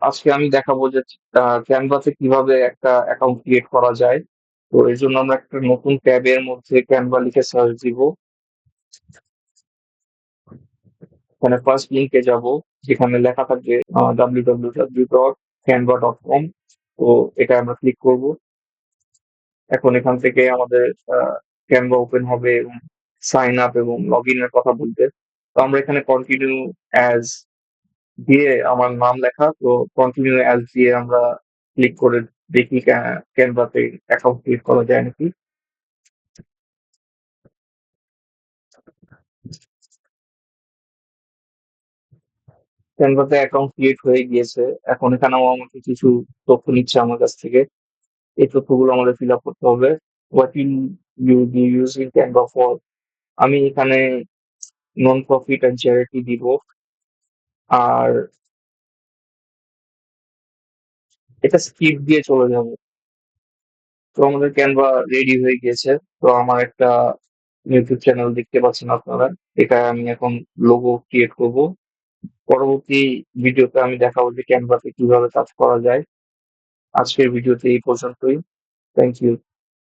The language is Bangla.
আজকে আমি দেখাবো যে আহ, ক্যানভাতে কীভাবে একটা অ্যাকাউন্ট ক্রিয়েট করা যায়। তো এর জন্য আমরা একটা নতুন ট্যাবের মধ্যে ক্যানভা লিখে সার্চ দিব। এখানে ফার্স্ট লিঙ্কে যাব যেখানে লেখা থাকবে W W W Canva dot com তো এটা আমরা ক্লিক করব। এখন এখান থেকে আমাদের ক্যানভা ওপেন হবে এবং সাইন আপ এবং লগ এর কথা বলবে। তো আমরা এখানে কন্টিনিউ অ্যাজ দিয়ে আমার নাম লেখা। তো কন্টিনিউ অ্যাজ দিয়ে আমরা ক্লিক করে দেখি ক্যানভাতে অ্যাকাউন্ট ক্রিয়েট করা যায় নাকি। ক্যানভাতে অ্যাকাউন্ট ক্রিয়েট হয়ে গিয়েছে। এখন এখানেও আমাকে কিছু তথ্য নিচ্ছে আমার কাছ থেকে। এই তথ্যগুলো আমাদের ফিল আপ করতে হবে। What you you be using Canva for আমি এখানে নন প্রফিট অ্যান্ড চ্যারিটি দিব। আর এটা স্কিপ দিয়ে চলে যাব। তো আমাদের ক্যানভা রেডি হয়ে গিয়েছে। তো আমার একটা ইউটিউব চ্যানেল দেখতে পাচ্ছেন আপনারা। এটা আমি এখন লোগো ক্রিয়েট করব। পরবর্তী ভিডিওতে আমি দেখাবো যে ক্যানভাতে কীভাবে কাজ করা যায়। আজকের ভিডিওতে এই পর্যন্তই। Thank you